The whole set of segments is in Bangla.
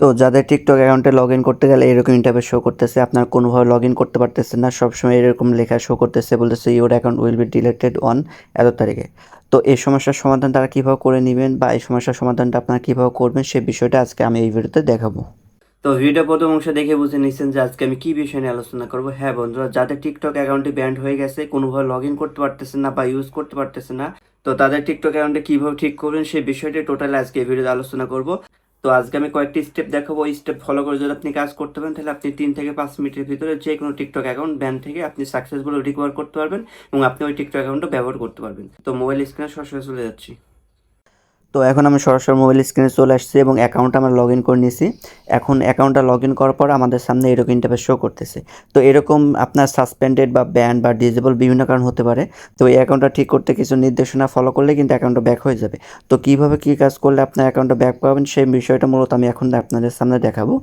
তো যাদের টিকটক অ্যাকাউন্টে লগ ইন করতে গেলে এরকম ইন্টারভেস শো করতেছে, আপনার কোনোভাবে লগ ইন করতে পারতেছেন না, সবসময় এরকম লেখা শো করতেছে, বলতেছে your account will be deleted on এত তারিখে। তো এই সমস্যার সমাধান তারা কীভাবে করে নেবেন বা এই সমস্যার সমাধানটা আপনারা কীভাবে করবেন সেই বিষয়টা আজকে আমি এই ভিডিওতে দেখাবো। তো ভিডিও প্রথম অংশ দেখে বুঝে নিচ্ছেন যে আজকে আমি কি বিষয় নিয়ে আলোচনা করব। হ্যাঁ বন্ধুরা, যাদের টিকটক অ্যাকাউন্টটি ব্যান্ড হয়ে গেছে, কোনোভাবে লগ ইন করতে পারতেছে না বা ইউজ করতে পারতেছে না, তো তাদের টিকটক অ্যাকাউন্টে কীভাবে ঠিক করবেন সেই বিষয়টি টোটালি আজকে এই ভিডিওতে আলোচনা করব। তো আজকে আমি কয়েকটি স্টেপ দেখাবো। ওই স্টেপ ফলো করে যদি আপনি কাজ করতে পারেন, তাহলে আপনি তিন থেকে পাঁচ মিনিটের ভিতরে যে কোনো টিকটক অ্যাকাউন্ট ব্যান থেকে আপনি সাকসেসফুল রিকভার করতে পারবেন এবং আপনি ওই টিকটক অ্যাকাউন্টটা ব্যবহার করতে পারবেন। তো মোবাইল স্ক্রিনে সরাসরি চলে যাচ্ছি। তো এখন আমি সরাসরি মোবাইল স্ক্রিনে চলে আসছি এবং অ্যাকাউন্ট আমরা লগ ইন করে নিয়েছি। এখন অ্যাকাউন্টটা লগ ইন করার পর আমাদের সামনে এরকম ইন্টারফেস শো করতেছে। তো এরকম আপনার সাসপেন্ডেড বা ব্যান বা ডিজেবল বিভিন্ন কারণ হতে পারে। তো এই অ্যাকাউন্টটা ঠিক করতে কিছু নির্দেশনা ফলো করলে কিন্তু অ্যাকাউন্টটা ব্যাক হয়ে যাবে। তো কীভাবে কী কাজ করলে আপনার অ্যাকাউন্টটা ব্যাক পাবেন সেই বিষয়টা মূলত আমি এখন আপনাদের সামনে দেখাবো।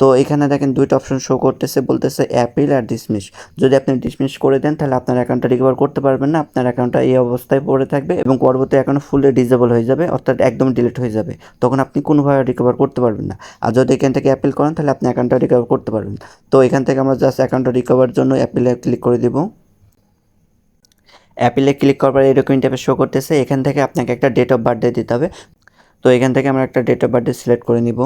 তো এখানে দেখেন দুইটা অপশন শো করতেছে, বলতেছে অ্যাপিল আর ডিসমিস যদি আপনি ডিসমিস করে দেন তাহলে আপনার অ্যাকাউন্টটা রিকভার করতে পারবেন না। আপনার অ্যাকাউন্টটা এই অবস্থায় পড়ে থাকবে এবং পরবর্তী অ্যাকাউন্ট ফুললি ডিজেবল হয়ে যাবে। অর্থাৎ একদম ডিলিট হয়ে যাবে। তখন আপনি কোনোভাবে রিকভার করতে পারবেন না। আর যদি এখান থেকে অ্যাপিল করেন, তাহলে আপনি অ্যাকাউন্টটা রিকভার করতে পারবেন। তো এখান থেকে আমরা জাস্ট অ্যাকাউন্টটা রিকভার জন্য অ্যাপিলে ক্লিক করে দেবো। অ্যাপিলে ক্লিক করার পর এরকম ইন্টারফেস শো করতেছে। এখান থেকে আপনাকে একটা ডেট অফ বার্থডে দিতে হবে। তো এখান থেকে আমরা একটা ডেট অফ বার্থডে সিলেক্ট করে নিব।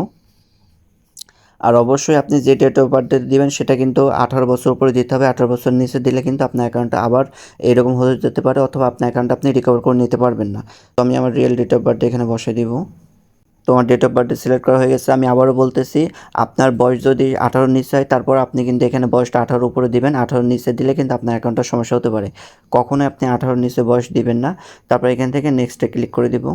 আর অবশ্যই আপনি যে ডেট অফ বার্থডে দিবেন, সেটা কিন্তু আঠারো বছর উপরে দিতে হবে। আঠারো বছর নিচে দিলে কিন্তু আপনার অ্যাকাউন্টটা আবার এরকম হতে যেতে পারে, অথবা আপনার অ্যাকাউন্টটা আপনি রিকভার করে নিতে পারবেন না। তো আমি আমার রিয়েল ডেট অফ বার্থডে এখানে বসে দিব। তো আমার ডেট অফ বার্থডে সিলেক্ট করা হয়ে গেছে। আমি আবারও বলতেছি, আপনার বয়স যদি আঠারো নিচে হয়, তারপর আপনি কিন্তু এখানে বয়সটা আঠারো উপরে দিবেন। আঠারোর নিচে দিলে কিন্তু আপনার অ্যাকাউন্টটা সমস্যা হতে পারে। কখনোই আপনি আঠারোর নিচে বয়স দিবেন না। তারপর এখান থেকে নেক্সটে ক্লিক করে দিব।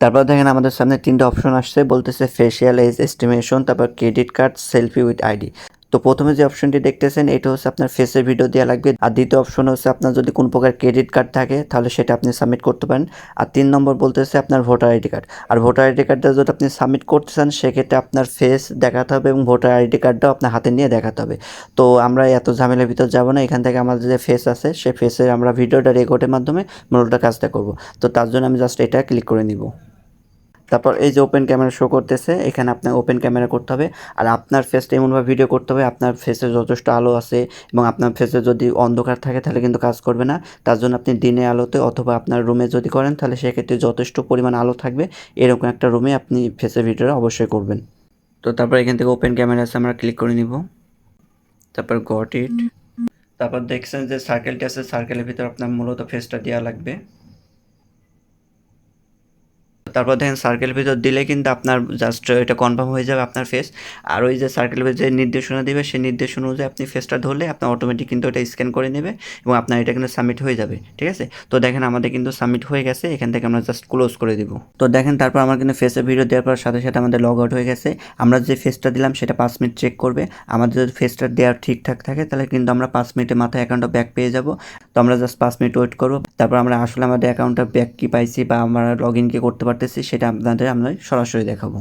তারপর দেখেন আমাদের সামনে তিনটা অপশন আসছে, বলতেছে ফেসিয়াল এজ এস্টিমেশন তারপর credit card selfie with ID তো প্রথমে যে অপশনটি দেখতেছেন, এটা হচ্ছে আপনার ফেসের ভিডিও দেওয়া লাগবে। আর দ্বিতীয় অপশন হচ্ছে আপনার যদি কোন প্রকার ক্রেডিট কার্ড থাকে, তাহলে সেটা আপনি সাবমিট করতে পারেন। আর তিন নম্বর বলতেছে আপনার ভোটার আইডি কার্ড আর ভোটার আইডি কার্ডটা যদি আপনি সাবমিট করতে চান, সেক্ষেত্রে আপনার ফেস দেখাতে হবে এবং ভোটার আইডি কার্ডটাও আপনার হাতে নিয়ে দেখাতে হবে। তো আমরা এত ঝামেলার ভিতর যাব না, এখান থেকে আমাদের যে ফেস আছে সেই ফেসের আমরা ভিডিওটা রেকর্ডের মাধ্যমে মূলত কাজটা করব। তো তার জন্য আমি জাস্ট এটা ক্লিক করে নিব। তারপর এই যে ওপেন ক্যামেরা শো করতেছে, এখানে আপনার ওপেন ক্যামেরা করতে হবে। আর আপনার ফেসটা এমনভাবে ভিডিও করতে হবে, আপনার ফেসে যথেষ্ট আলো আছে এবং আপনার ফেসে যদি অন্ধকার থাকে তাহলে কিন্তু কাজ করবে না। তার জন্য আপনি দিনে আলোতে অথবা আপনার রুমে যদি করেন, তাহলে সেক্ষেত্রে যথেষ্ট পরিমাণ আলো থাকবে। এরকম একটা রুমে আপনি ফেসের ভিডিওটা অবশ্যই করবেন। তো তারপর এখান থেকে ওপেন ক্যামেরা আছে, আমরা ক্লিক করে নিব। তারপর গট ইট তারপর দেখছেন যে সার্কেলটি আছে সার্কেলের ভিতর আপনার মূলত ফেসটা দেওয়া লাগবে। তারপর দেখেন সার্কেল ভিতর দিলে কিন্তু আপনার জাস্ট এটা কনফার্ম হয়ে যাবে আপনার ফেস আর ওই যে সার্কেল ভিতর যে নির্দেশনা দেবে, সেই নির্দেশনা অনুযায়ী আপনি ফেসটা ধরলে আপনার অটোমেটিক কিন্তু এটা স্ক্যান করে নেবে এবং আপনার এটা কিন্তু সাবমিট হয়ে যাবে, ঠিক আছে? তো দেখেন আমাদের কিন্তু সাবমিট হয়ে গেছে, এখান থেকে আমরা জাস্ট ক্লোজ করে দিব। তো দেখেন তারপর আমার কিন্তু ফেসের ভিডিও দেওয়ার পর সাথে সাথে আমাদের লগ আউট হয়ে গেছে। আমরা যে ফেসটা দিলাম, সেটা পাঁচ মিনিট চেক করবে। আমাদের যদি ফেসটা দেওয়ার ঠিকঠাক থাকে, তাহলে কিন্তু আমরা পাঁচ মিনিটের মাথায় অ্যাকাউন্টটা ব্যাক পেয়ে যাব। তো আমরা জাস্ট পাঁচ মিনিট ওয়েট করব। তারপর আমরা আসলে আমাদের অ্যাকাউন্টটা ব্যাক কি পাইছি বা আমরা লগ ইন কী করতে পারতেছি সেটা আপনাদের আমরা সরাসরি দেখাবো।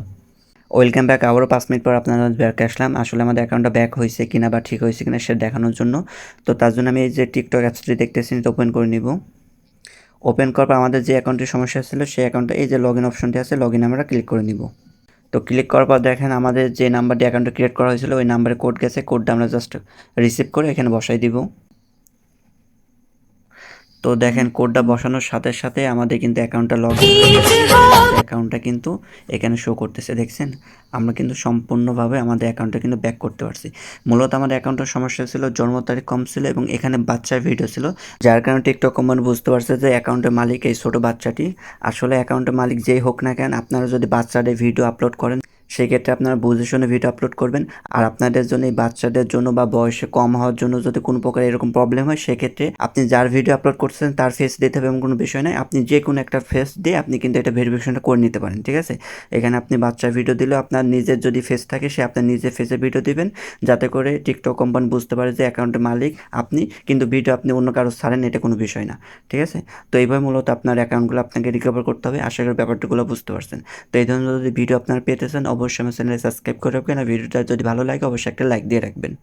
ওয়েলকাম ব্যাক আবারও পাঁচ মিনিট পর আপনারা ব্যাক আসলাম। আসলে আমাদের অ্যাকাউন্টটা ব্যাক হয়েছে কিনা বা ঠিক হয়েছে কিনা সেটা দেখানোর জন্য। তো তার জন্য আমি এই যে টিকটক অ্যাপসটি দেখতেছি, এটা ওপেন করে নিব। ওপেন করার পর আমাদের যে অ্যাকাউন্টের সমস্যা ছিল, সেই অ্যাকাউন্টে এই যে লগ ইন অপশনটি আছে লগ ইন আমরা ক্লিক করে নিব। তো ক্লিক করার পর দেখেন আমাদের যে নাম্বারটি অ্যাকাউন্টটা ক্রিয়েট করা হয়েছিল, ওই নাম্বারে কোড গেছে। কোডটা আমরা জাস্ট রিসিভ করে এখানে বসাই দিব। তো দেখেন কোডটা বসানোর সাথে সাথে আমাদের কিন্তু অ্যাকাউন্টটা লগ অ্যাকাউন্টটা কিন্তু এখানে শো করতেছে দেখছেন? আমরা কিন্তু সম্পূর্ণভাবে আমাদের অ্যাকাউন্টটা কিন্তু ব্যাক করতে পারছি। মূলত আমাদের অ্যাকাউন্টের সমস্যা ছিল জন্ম তারিখ কম ছিল এবং এখানে বাচ্চার ভিডিও ছিল। যার কারণে টিকটক কোম্পানি বুঝতে পারছে যে অ্যাকাউন্টের মালিক এই ছোটো বাচ্চাটি। আসলে অ্যাকাউন্টের মালিক যেই হোক না কেন আপনারা যদি বাচ্চাদের ভিডিও আপলোড করেন সেই ক্ষেত্রে আপনারা বুঝে শুনে ভিডিও আপলোড করবেন। আর আপনাদের জন্য, এই বাচ্চাদের জন্য বা বয়সে কম হওয়ার জন্য যদি কোনো প্রকার এরকম প্রবলেম হয়, সেক্ষেত্রে আপনি যার ভিডিও আপলোড করছেন, তার ফেস দিতে হবে এমন কোনো বিষয় নয়। আপনি যে কোনো একটা ফেস দিয়ে আপনি কিন্তু এটা ভেরিফিকেশনটা করে নিতে পারেন, ঠিক আছে? এখানে আপনি বাচ্চার ভিডিও দিলেও আপনার নিজের যদি ফেস থাকে, সে আপনার নিজের ফেসে ভিডিও দিবেন। যাতে করে টিকটক কোম্পানি বুঝতে পারে যে অ্যাকাউন্টের মালিক আপনি, কিন্তু ভিডিও আপনি অন্য কারও ছাড়েন, এটা কোনো বিষয় না, ঠিক আছে? তো এইভাবে মূলত আপনার অ্যাকাউন্টগুলো আপনাকে রিকভার করতে হবে। আশা করি ব্যাপারটাগুলো বুঝতে পারছেন। তো এই ধরনের যদি ভিডিও আপনার পেতে চান অবশ্যই আমার চ্যানেলে সাবস্ক্রাইব করে রাখবেন আর ভিডিওটা যদি ভালো লাগে, অবশ্যই একটা লাইক দিয়ে রাখবেন।